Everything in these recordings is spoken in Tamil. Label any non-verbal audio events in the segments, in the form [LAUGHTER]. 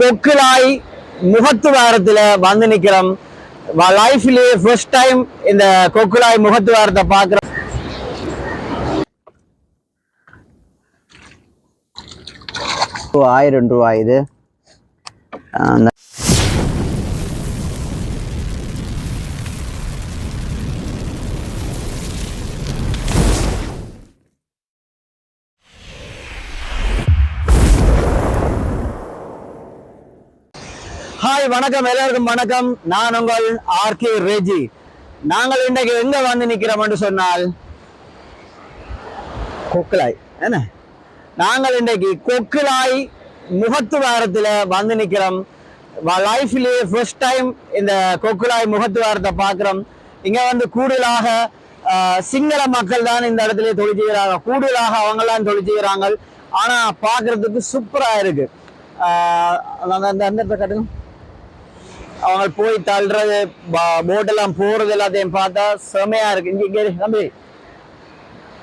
கொக்குலாய் முகத்துவாரத்துல வந்து நிக்கிறோம். லைஃப்லேயே ஃபர்ஸ்ட் டைம் இந்த கொக்குலாய் முகத்துவாரத்தை பார்க்கிறோம். ஆயிரம் ரூபாய் இது. அந்த ஹாய் வணக்கம் எல்லாருக்கும் வணக்கம். நான் உங்கள் ஆர் கே ரேஜி. நாங்கள் இன்றைக்கு எங்க வந்து நிக்கிறோம்னு சொன்னால் கொக்கலாய் என்ன? நாங்கள் இன்றைக்கு கொக்குலாய் முகத்துவாரத்துல வந்து நிக்கிறோம். லைஃப்லயே ஃபர்ஸ்ட் டைம் இந்த கொக்குலாய் முகத்துவாரத்தை பாக்குறோம் இங்க வந்து கூடுதலாக ஆஹ், சிங்கள மக்கள் தான் இந்த இடத்துல தொழில் செய்கிறாங்க. கூடுதலாக அவங்கெல்லாம் தொழில் செய்கிறாங்க. ஆனா பாக்குறதுக்கு சூப்பரா இருக்கு. ஆஹ், அந்த அந்த இடத்த காட்டுங்க. அவங்க போய் தள்ளுறது போட் எல்லாம் போறது எல்லாத்தையும் பார்த்தா செமையா இருக்கு. இங்க தம்பி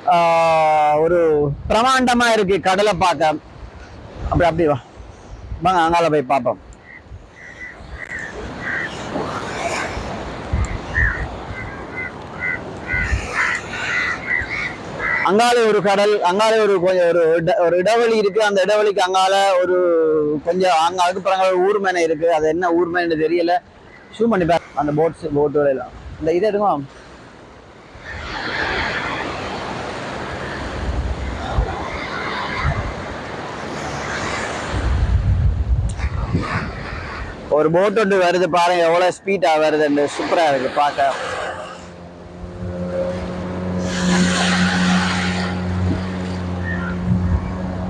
ஆஹ் ஒரு பிரமாண்டமா இருக்கு கடலை பார்க்க. அப்படி அப்படி வா. வாங்க அங்கால போய் பார்ப்போம். அங்காலே ஒரு கடல் அங்காலே ஒரு கொஞ்சம் ஒரு இட- ஒரு இடைவெளி இருக்கு. அந்த இடைவெளிக்கு அங்கால ஒரு கொஞ்சம் அங்க அதுக்கப்புறம் ஒரு ஊர்மேனை இருக்கு. அது என்ன ஊர்மேனு தெரியல. ஷூ பண்ணி அந்த போட்ஸ் போட் எல்லாம் இந்த இது எடுக்கும் ஒரு போட் ஒன்று வருது பாருங்க. எவ்வளவு ஸ்பீடா வருதுன்னு. சூப்பரா இருக்கு. பார்க்க.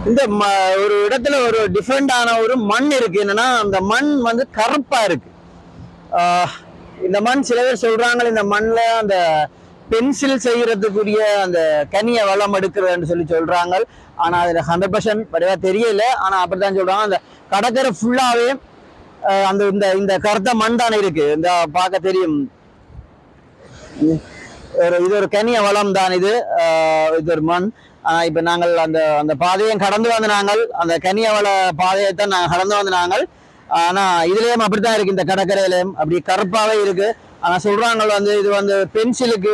இந்த ம- ஒரு இடத்துல ஒரு டிஃப்ரெண்டான ஒரு மண் இருக்கு. என்னன்னா அந்த மண் வந்து கருப்பா இருக்கு. இந்த மண் சில பேர் சொல்றாங்க இந்த மண்ணில் அந்த பென்சில் செய்யறதுக்குரிய அந்த கனிய வளம் எடுக்கிறதுன்னு சொல்லி சொல்றாங்க. ஆனா அதுல ஹண்ட்ரட் பர்சன்ட் வடிவா தெரியல. ஆனா அப்படித்தான் சொல்றாங்க. அந்த கடற்கரை ஃபுல்லாவே அந்த இந்த இந்த கருத்த மண் தானே இருக்கு. இந்த பார்க்க தெரியும். ஒரு இது ஒரு கனிய வளம் தான் இது. இது ஒரு மண். இப்ப நாங்கள் அந்த அந்த பாதையும் கடந்து வந்து நாங்கள் அந்த கனியாவள பாதையை தான் நாங்கள் கடந்து வந்து நாங்கள். ஆனா இதுலயும் அப்படித்தான் இருக்கு இந்த கடற்கரையிலையும். அப்படி கருப்பாகவே இருக்கு. ஆனா சொல்கிறாங்க வந்து இது வந்து பென்சிலுக்கு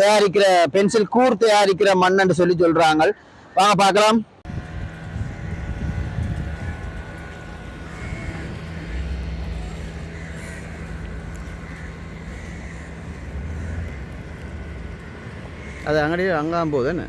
தயாரிக்கிற பென்சில் கூர் தயாரிக்கிற மண்ணுன்னு சொல்லி சொல்றாங்க. வாங்க பார்க்கலாம். அது அங்கடியே அங்காம் போகுது என்ன?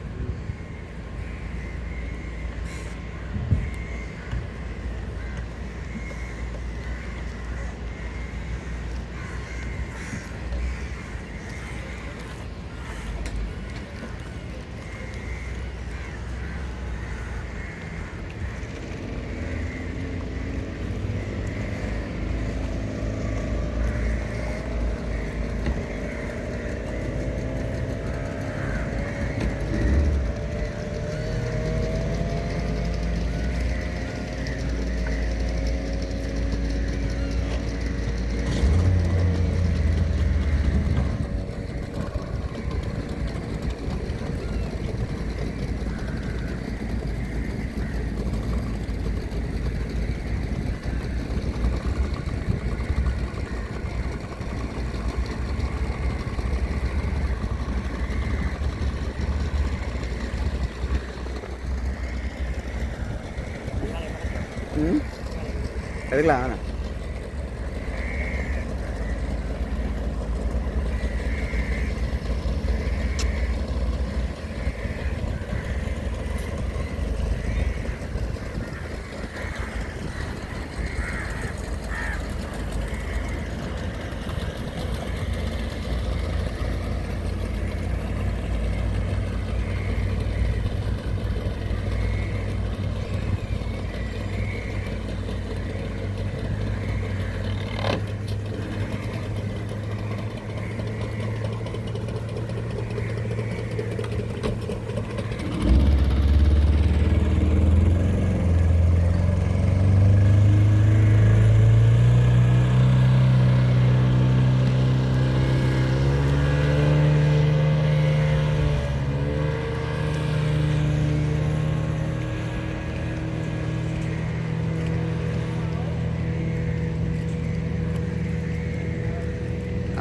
എടുക്കലാണ്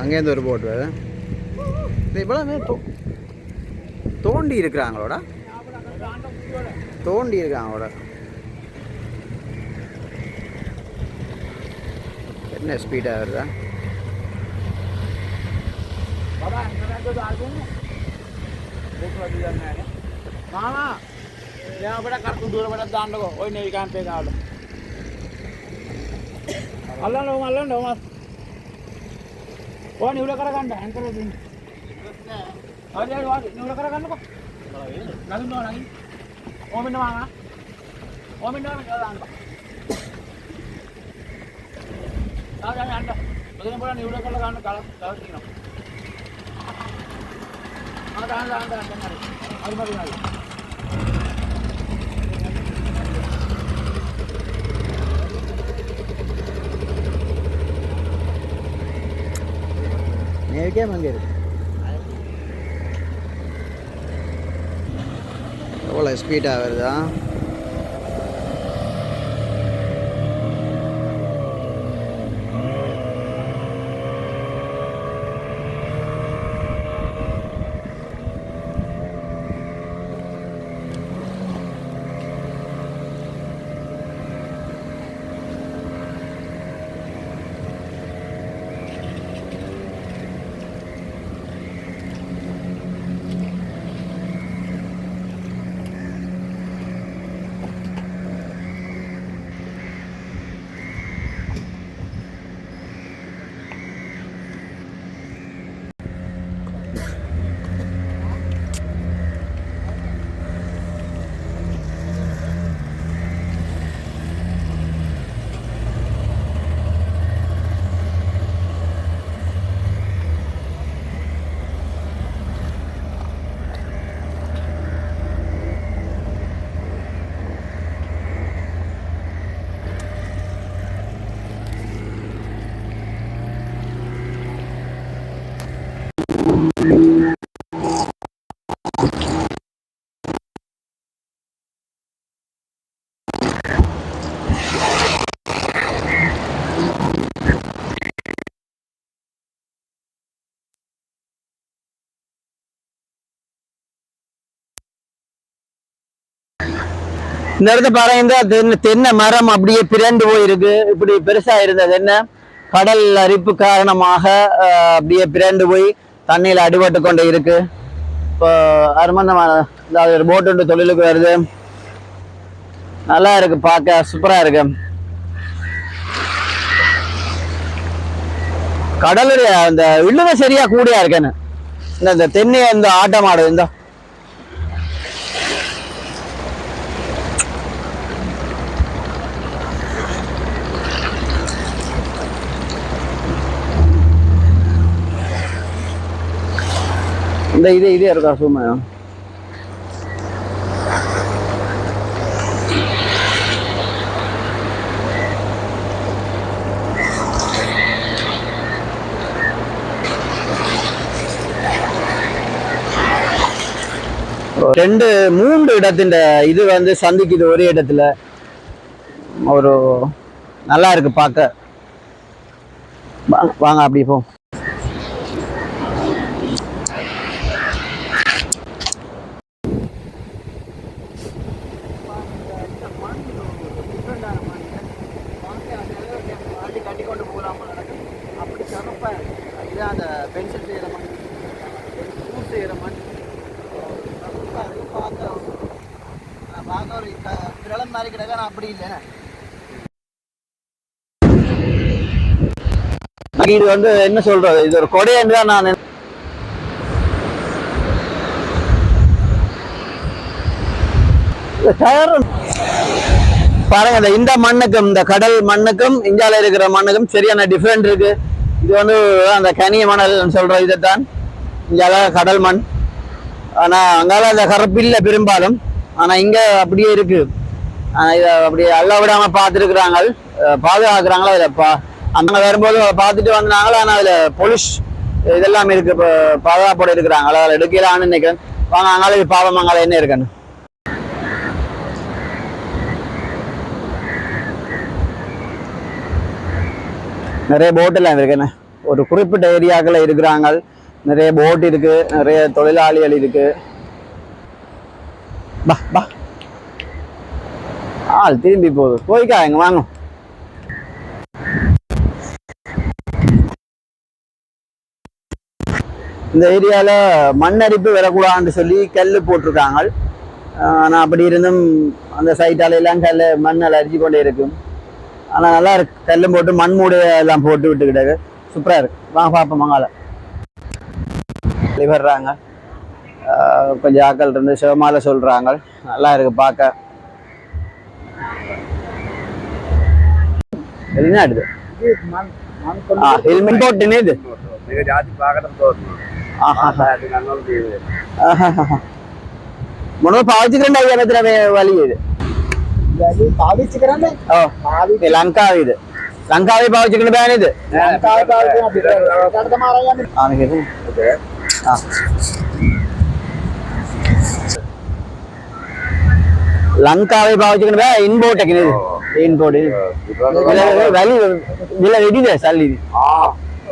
அங்கேருந்து ஒரு போட் வேறு. இவ்வளோ தோ தோண்டி இருக்கிறாங்களோட? தோண்டி இருக்கிறாங்களோட. என்ன ஸ்பீடாக வருதா? మామా లేకపోతే కరెక్ట్ దూరపడే దాంట్లో పోయి నెయ్యి కాంతే కావాలి అల్లండి வாடி இவ்வளோ கடை காண்டா எனக்கு வாடி வாடி இவ்வளோ கடை காண்டப்பா நகுந்தோ நகி ஓமின்னு வாங்க. ஓமின்னு வாங்கப்பா ஆண்டா முதல்ல போட நீ இவ்வளோ கடை காண்டு கல கலர்த்திக்கணும் ஆண்டா ஆண்டா ஆண்டா அது மாதிரி நேருக்கே அங்கே இருக்கு. எவ்வளோ ஸ்பீடாக வருதா? இந்த இடத்த பாருங்க. தென்னை தென்னை மரம் அப்படியே பிறண்டு போயிருக்கு. இப்படி பெருசா இருந்தது என்ன? கடல் அரிப்பு காரணமாக அப்படியே பிறண்டு போய் தண்ணியில் அடிபட்டு கொண்டு இருக்கு. இப்போ அருமந்தமான இந்த ஒரு போட்டு தொழிலுக்கு வருது. நல்லா இருக்கு பார்க்க சூப்பரா இருக்கு. கடலுடைய அந்த வில்லுவே சரியா கூடியா இருக்கேன்னு. இந்த தென்னை இந்த ஆட்டம் ஆடுது இந்த அந்த இது இதே இருக்கா சும்மா? ரெண்டு மூன்று இடத்தின் இது வந்து சந்திக்குது ஒரே இடத்துல. ஒரு நல்லா இருக்கு பார்க்க. வாங்க- வாங்க அப்படி போ கட்டி கொண்டு போகலாம் அப்படி சிறப்பா இதுதான் அந்த பென்சில் செய்கிற மண் பூ செய்கிற மண் சிறப்பா இருக்கு பார்க்க நான் பார்க்க ஒரு க- பிரளம் மாதிரி கிடக்க நான் அப்படி இல்லை இது வந்து என்ன சொல்றது? இது ஒரு கொடைன்னு தான் நான் இந்த டயர் பாருங்க இந்த இந்த மண்ணுக்கும் இந்த கடல் மண்ணுக்கும் இந்தியாவில் இருக்கிற மண்ணுக்கும் சரியான டிஃப்ரெண்ட் இருக்கு. இது வந்து அந்த கனிய மணல் சொல்ற இதைத்தான். இங்கால கடல் மண். ஆனா அங்கால அந்த கருப்பில்ல பெரும்பாலும். ஆனா இங்க அப்படியே இருக்கு. ஆனா இதை அப்படி அல்ல விடாம பார்த்துருக்குறாங்க. பாதுகாக்கிறாங்களா? இதை பா அந்த வரும்போது பார்த்துட்டு வந்தாங்களா? ஆனால் அதுல பொலிஷ் இதெல்லாம் இருக்கு. இப்போ பாதுகாப்போடு இருக்கிறாங்க. அதில் எடுக்கலான்னு நினைக்கிறேன். வாங்க அங்கால இது பாவம் அங்கால என்ன இருக்குன்னு. நிறைய போட்டெல்லாம் இருக்குண்ணே ஒரு குறிப்பிட்ட ஏரியாக்கள் இருக்கிறாங்க. நிறைய போட் இருக்கு. நிறைய தொழிலாளிகள் இருக்கு. பா பா ஆள் திரும்பி போகுது. போய்க்கா போய்க்காங்க வாங்க. இந்த ஏரியாவில் மண்ணரிப்பு வரக்கூடாதுன்னு சொல்லி கல் போட்டிருக்காங்க. ஆனால் அப்படி இருந்தும் அந்த சைட்டால எல்லாம் கல் மண்ணால் அரிச்சு கொண்டே இருக்கும். ஆனால் நல்லா இருக்கு. கல்லும் போட்டு மண் மூடைய எல்லாம் போட்டு விட்டுக்கிட்டாங்க சூப்பராக இருக்கு. வாங்க பார்ப்போம் மங்கால வர்றாங்க கொஞ்சம் ஆக்கள் இருந்து சிவமால சொல்றாங்க. நல்லா இருக்கு பார்க்க வெளிநாடு ஹெல்மெட் போட்டுன்னு இது. మనం పావించకండి అయ్యా మిత్ర వాళ్ళు ఇది పావించకరండి లంకా ఇది ಲಂಕಾವಿ ಪಾವ್ ಚಿಕನ್ ಬ್ಯಾನ್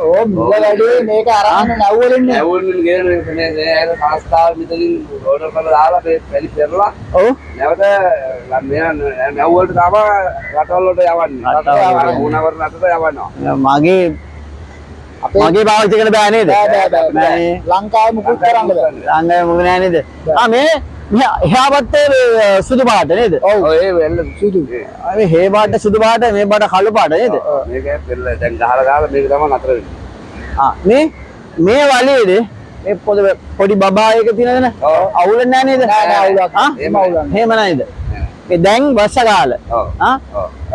ඕ මිලවැඩේ මේක අරන්න නැව්වලින් නැව්වලින් ගෙන මේ සංස්ථාව මෙතනින් ඕඩර් කරලා දාලා මේ පැලි පෙරලා ඔව්. නැවත නැව්වලට තමයි රටවල් වලට යවන්නේ. රටවල් ගුණවර රටට යවනවා. මගේ මගේ භාවිත කරන බෑ නේද? ලංකාවේ මුකුත් කරන්න බෑ. ලංකාවේ මුකුත් නෑ නේද? ආ මේ එහා පැත්තේ සුදු පාට නේද? ඔව්. ඒ සුදු. මේ හේ පාට සුදු පාට මේ පාට කළු පාට නේද? මේක පෙරල දැන් ගහලා ගහලා මේක තමයි නතර වෙන්නේ. ආ මේ මේ වලේද මේ පොඩි පොඩි බබා එක තියෙනද ඔව්. අවුල නෑ නේද? නෑ, නෑ, අවුලක්. ආ? එහෙම අවුලක්. නෑ. එහෙම නේද? මේ දැන් කාල ඔව්. ආ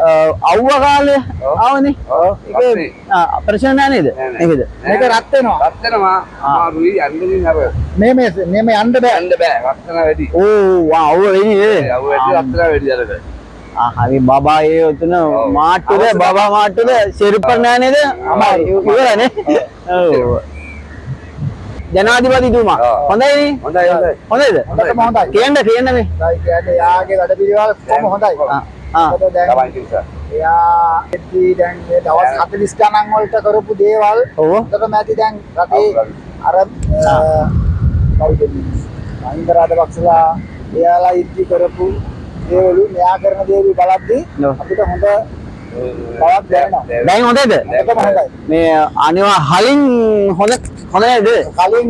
ඔව්. අවුව කාලේ ඔව්. ආවනේ ඔව්. ඒක ආ ප්‍රශ්න නෑ නේද නෑ, නෑ. නේද මේක රත් වෙනවා රත් වෙනවා. අමාරුයි යන්නකින් අර මේ මේ මේ මේ යන්න බෑ යන්න බෑ. රත් වෙනවා වැඩි. ඕ අවුව වෙන්නේ නේද යව වැඩි රත් වෙනවා වැඩි අරක. ආ හරි බබා ඒ උතන ඔව්. මාට්ටුද අවශ්‍ය බබා මාට්ටුද සිරිප්ප නෑ නේද අමාරු ඉවරනේ ඔව් ජනාධිපතිතුමා ඔව්. හොඳයි හොඳයි හොඳයි. හොඳද හොඳටම හොඳයි කියන්න කියන්න මේ ඒයි කියන්නේ යාගේ වැඩ පිළිවෙල කොහොම හොඳයි ආ ආ මොකද දැන් දවස් 40 ගණන් වලට කරපු දේවල් හොඳටම ඇති දැන් රටේ අර කවුද? මහින්ද රාජපක්ෂලා එයාලා ඉද්දි කරපු දේවලු මෙයා කරන දේවල් බලද්දී. අපිට හොඳ දැන් හොඳද? මේ අනිවා හලින් හොඳ හොඳ නේද? කලින්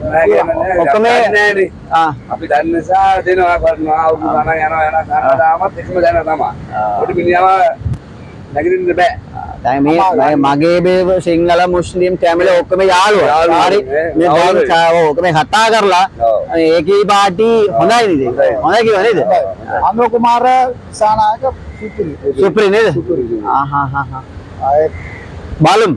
ඔක්කොම. ආ. අපි දන්න නිසා දෙනවා කරනවා අවුරුදු ගණන් යනවා යනවා හැමදාමත් එකම දැන තමයි. පොඩි මිනිහම නැගිටින්න බෑ. දැන් මේ මගේ බේ සිංහල මුස්ලිම් තැමිල ඔක්කොම යාළුවා. හරි. මේ දැන් ඔක්කොම කතා කරලා. ඒකී පාටි හොඳයි නේද? හොඳයි. කිව්වා නේද? අනුර කුමාර සානායක සුපිරි. සුප්‍රි නේද? ආයේ බලමු ඔව් ඔව්, බලමු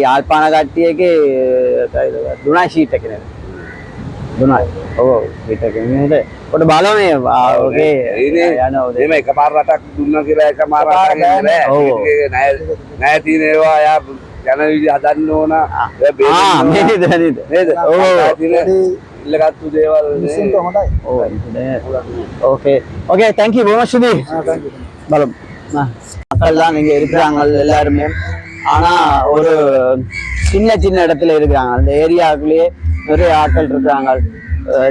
ಯಾಳ್ಪಾಣ ಗಟ್ಟಿಯಾಗಿ ದುಣಾಶಿ ಇಟ್ಟಕ್ಕೆ යන්න දෙමු. හොඳ වැඩ කරන්න හොඳ වැඩ තමයි කරන්නේ හොඳ වැඩ කරන්න ඕනේ. ඒක පා නේද එයා හොර- හොර වැඩ කරන්නේ නැහැ. කැමති නැහැ. කැමති නෑ. හොඳ වැඩ තමයි කරන්නේ. ඒවා- එයා රටට හොඳට වැඩ කරයි. ඉස්සරහට. ෂුවර් තමයි. ෂුවර් තමයි නේද ආ. එයා ඉන්නවා එයා ඉන්නවා නම් ගොඩක් හොඳයි. වඩා හොඳ නේද එයා නැතුව ගියා නම් ඉවරයි. ඉවරයි ඉවරයි. ආ, නෑ නේ මේ යාල්පාන කට්ටියගේ කයිද දුනා ෂීට් එක නේද දුනා ඔව් ෂීට් එක නේද පොඩ බලමු මේ ආ, ඔකේ ඒනේ යනවා ඔතේ. එමේ එකපාර රටක් දුන්නා කියලා එකපාර එකපාර රටක් එන්නේ බෑනේ. නෑ. ඔව්. ඒක නෑ නෑ තියෙන ඒවා යා යන විදිහ හදන්න ඕන. එයා ආ බේරෙන්න ඕන. නේද නේද නේද? ඔව්. ලංකාවේ තියෙන පොඩි ඉල්ලගත්තු දේවල් මිනිස්සුන්ට හොඳයි. Oh okay okay thank you very much சுதி ආ, thank you. பலம் மக்கள் தான் இங்க இருக்கிறாங்க எல்லாருமே ஆனா ஒரு சின்ன சின்ன இடத்துல இருக்கிறாங்க அந்த ஏரியாவுக்குள்ளேயே நிறைய ஆட்கள் இருக்காங்க.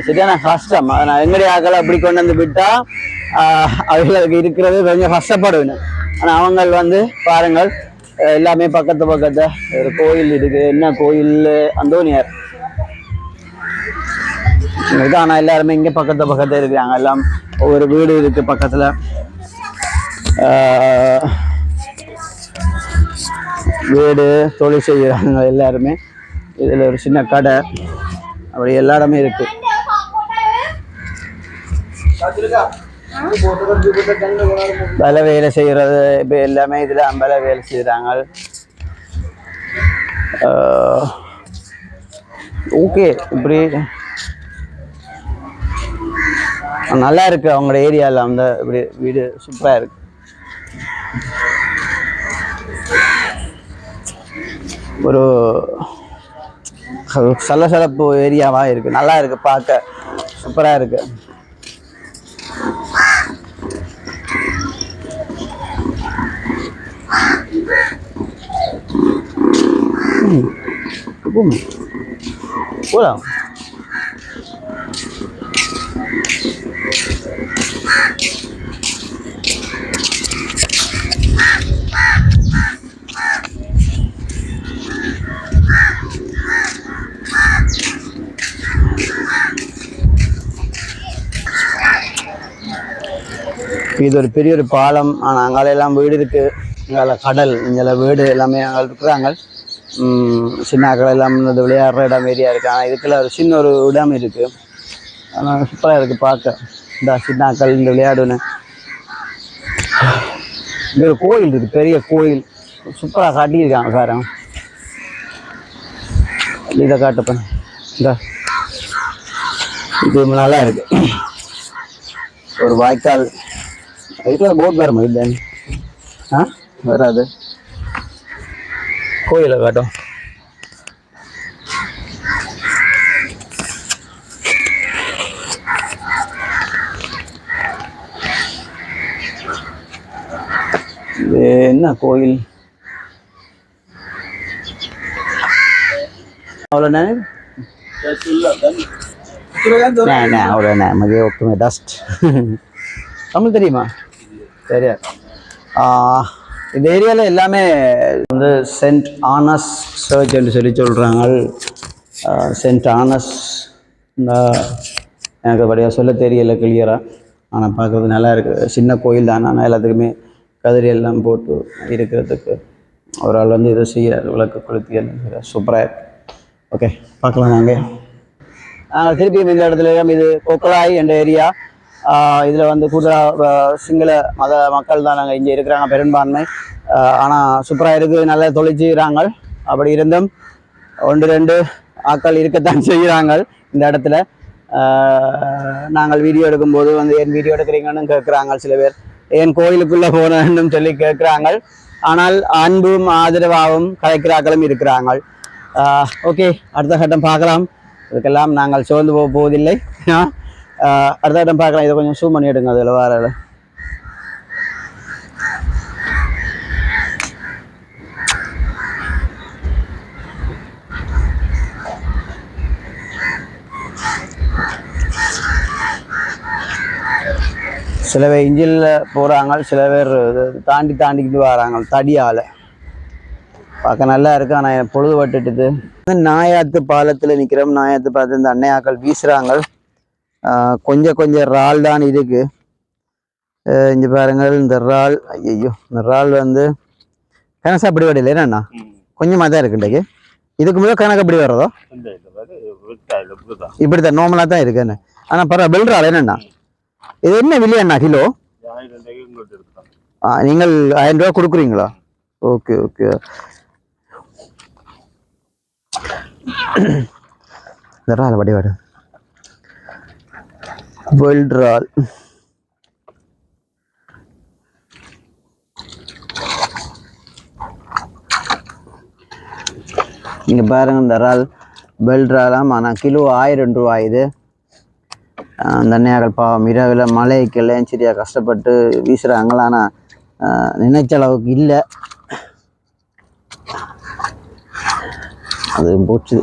சரியான கஷ்டம் நான் எங்களுடைய ஆட்களை அப்படி கொண்டு வந்து விட்டா ஆஹ் அவங்களுக்கு இருக்கிறது கொஞ்சம் கஷ்டப்படுவேன். ஆனா அவங்க வந்து பாருங்கள் எல்லாமே பக்கத்து பக்கத்து ஒரு கோயில் இருக்கு. என்ன கோயில்? அந்தோனியார். இருக்கு ஆனா எல்லாருமே இங்க பக்கத்து பக்கத்து இருக்காங்க. எல்லாம் ஒவ்வொரு வீடு இருக்கு பக்கத்துல. வீடு தொழில் செய்கிறாங்க எல்லாருமே. இதுல ஒரு சின்ன கடை. அப்படி எல்லா இடமே இருக்கு. பல வேலை செய்யறது இப்போ எல்லாமே இதுல அம்பல வேலை செய்கிறாங்க ஓகே இப்படி. நல்லா இருக்கு. அவங்களோட ஏரியாவில் அந்த இப்படி வீடு சூப்பராக இருக்கு. ஒரு [LAUGHS] சலசலப்பு ஏரியாவாக இருக்குது நல்லா இருக்குது பார்க்க. சூப்பராக இருக்குது போலாம். இது ஒரு பெரிய ஒரு பாலம். ஆனால் அங்கால எல்லாம் வீடு இருக்குது அங்கால கடல் இங்கே வீடு எல்லாமே அங்கே இருக்கிறாங்க. சின்ன அக்கள் எல்லாம் இந்த விளையாடுற இடம் ஏரியா இருக்குது ஆனால் இதுக்குள்ள ஒரு சின்ன ஒரு இடம் இருக்கு. ஆனால் சூப்பராக இருக்கு பார்க்க. இந்த சின்ன அக்கள் இந்த விளையாடுன்னு. இங்கே ஒரு கோயில் இருக்குது பெரிய கோயில். சூப்பராக காட்டியிருக்காங்க சாரம் இதை காட்டுப்பேன் இந்த. இது நல்லா இருக்குது ஒரு வாய்க்கால். இதுல போட் வருமா இல்லை ஆ வராது கோயிலை காட்டும் இது என்ன கோயில் அவ்வளோ நேரம் நே நே அவ்வளோ நே மதிய ஒட்டுமே டஸ்ட் தமிழ் தெரியுமா சரியா? இந்த ஏரியாவில் எல்லாமே வந்து சென்ட் ஆனஸ் சர்ச் என்று சொல்லி சொல்கிறாங்க சென்ட் ஆனஸ் இந்த எனக்கு அப்படியா சொல்ல தெரியல கிளியராக ஆனால் பார்க்குறது நல்லா இருக்குது சின்ன கோயில் தான் ஆனால் எல்லாத்துக்குமே கதிரி எல்லாம் போட்டு இருக்கிறதுக்கு ஒரு ஆள் வந்து இதை செய்ய விளக்கு கொளுத்தி சூப்பராக இருக்கு. ஓகே பார்க்கலாம் வாங்க நாங்கள் இந்த இடத்துல இது கொக்கலாய் என்ற ஏரியா. இதில் வந்து கூடுதலாக சிங்கள மத மக்கள் தான் நாங்கள் இங்கே இருக்கிறாங்க பெரும்பான்மை. ஆனால் சூப்பராக இருக்குது நல்லா தொழிற்சிக்கிறாங்க அப்படி இருந்தும் ஒன்று ரெண்டு ஆக்கள் இருக்கத்தான் [LAUGHS] செய்கிறாங்க இந்த இடத்துல. நாங்கள் வீடியோ எடுக்கும்போது வந்து ஏன் வீடியோ எடுக்கிறீங்கன்னு கேட்குறாங்க சில பேர். ஏன் கோயிலுக்குள்ளே போனேன்னு சொல்லி கேட்குறாங்க ஆனால் அன்பும் ஆதரவாகவும் கலைக்கிறாக்களும் இருக்கிறாங்க. ஓகே அடுத்த கட்டம் பார்க்கலாம். இதுக்கெல்லாம் நாங்கள் சோர்ந்து போக போவதில்லை. ஆ அடுத்த இடம் பார்க்கலாம். இதை கொஞ்சம் ஷூ பண்ணி எடுங்க அதில் வர சில பேர் இஞ்சில் போகிறாங்க சில பேர் தாண்டி தாண்டிக்கிட்டு வராங்க தடியால். பார்க்க நல்லா இருக்கு ஆனால் பொழுது பட்டுட்டுது நாயாத்து பாலத்தில் நிற்கிறோம் நாயாத்து பாலத்தில் இந்த அன்னையாக்கள் வீசுகிறாங்க கொஞ்சம் கொஞ்சம் இறால் தான் இருக்கு. ஆஹ் இங்க பாருங்கள் இந்த இறால் ஐயோ இந்த இறால் வந்து கணசா அப்படி வடையில என்னண்ணா? கொஞ்சமாக தான் இருக்கு இன்றைக்கு. இதுக்கு முதல் கணக்கு அப்படி வர்றதோ? இப்படி தான் நார்மலாக தான் இருக்கு என்ன? ஆனால் பரவாயில்ல பெல்றால் என்னண்ணா? இது என்ன விலையண்ணா கிலோ? ஆ, நீங்கள் ஆயிரம் ரூபா கொடுக்குறீங்களா? Okay okay. இறால் வடி வடு வெல்ட்ரால் இங்கே பாருங்க இந்த இறால் வெல்ட்ராலாம் ஆனால் கிலோ ஆயிரம் ரூபா இது. தண்ணியாக அந்த அன்னையார்கள் பாவம் இரவில் மழைக்கெல்லாம் சரியாக கஷ்டப்பட்டு வீசுகிறாங்களா ஆனால் நினைச்ச அளவுக்கு இல்லை. அது போச்சு.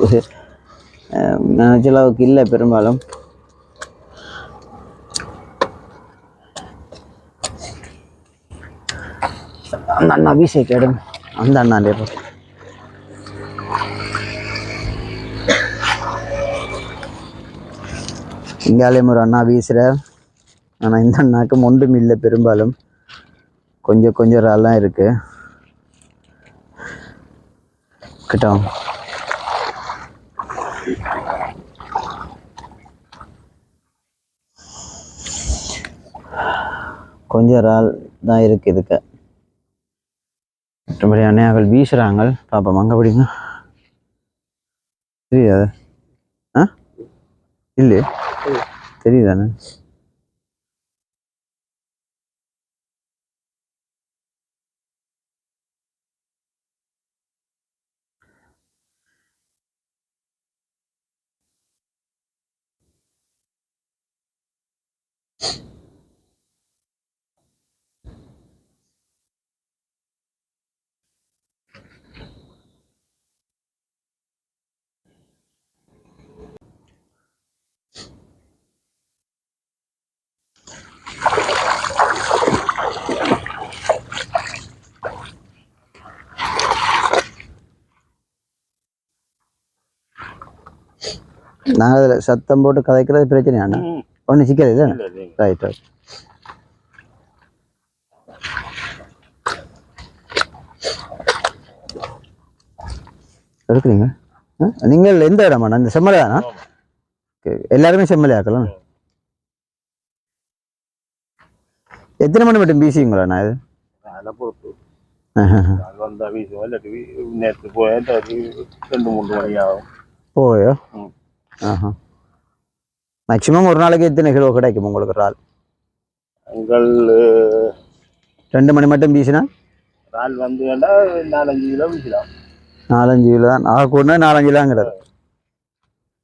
நினைச்ச அளவுக்கு இல்லை பெரும்பாலும். அந்த அண்ணா வீசை கேடும் அந்த இங்காலேயும் ஒரு அண்ணா வீசுகிறார் ஆனால் இந்த அண்ணாக்கு ஒன்றும் இல்லை பெரும்பாலும். கொஞ்சம் கொஞ்சம் இறாலாம் இருக்குது கிட்டோம். கொஞ்சம் ரால் தான் இருக்குது இதுக்கு. மற்றபடி அண்ணையாக்கள் வீசுகிறாங்க பாப்பா அங்கே பிடிங்க தெரியாது? ஆ? இல்லையே? தெரியுதானே? you நாங்கள் அதில் சத்தம் போட்டு கதைக்கிறது பிரச்சனையாண்ணா ஒன்றும் சிக்கல் இல்லை ரைட் ரைட் எடுக்கிறீங்க? நீங்கள் எந்த இடமாண்ணா இந்த செம்மலை தானா. எல்லாருமே செம்மலை ஆக்கலாம். எத்தனை மணி மட்டும் பிசிங்களா இது போய் ரெண்டு மூணு மணி ஆகும் போயோ ம். ஆஹா. மேக்ஸிமம் ஒரு நாளைக்கு எத்தனை கிலோ கிடைக்கும் உங்களுக்கு ஆள் எங்கள் ரெண்டு மணி மட்டும் வீசினா? நாள் வந்து நாலஞ்சு கிலோ வீசலாம் நாலஞ்சு கிலோ தான். ஆக கூட நாலஞ்சு கிலோங்கிறது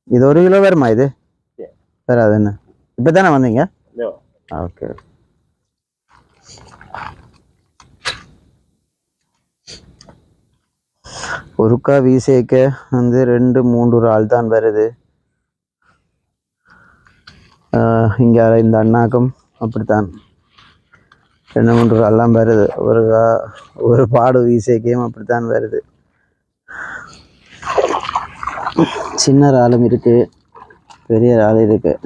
இது ஒரு கிலோ வருமா இது? சரி. வராது என்ன? இப்போ தானே வந்தீங்க ஓகே ஒருக்கா வீசேக்க வந்து ரெண்டு மூன்று ஆள் தான் வருது. இங்கே இந்த அண்ணாக்கும் அப்படித்தான். ரெண்டு மூன்று எல்லாம் வருது. ஒரு கா- ஒரு பாடு வீசேக்கையும் அப்படித்தான் வருது. சின்ன ஆளும் இருக்குது பெரிய ஆள் இருக்குது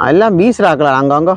எல்லாம் வீசுறாக்கலாம் அங்கங்க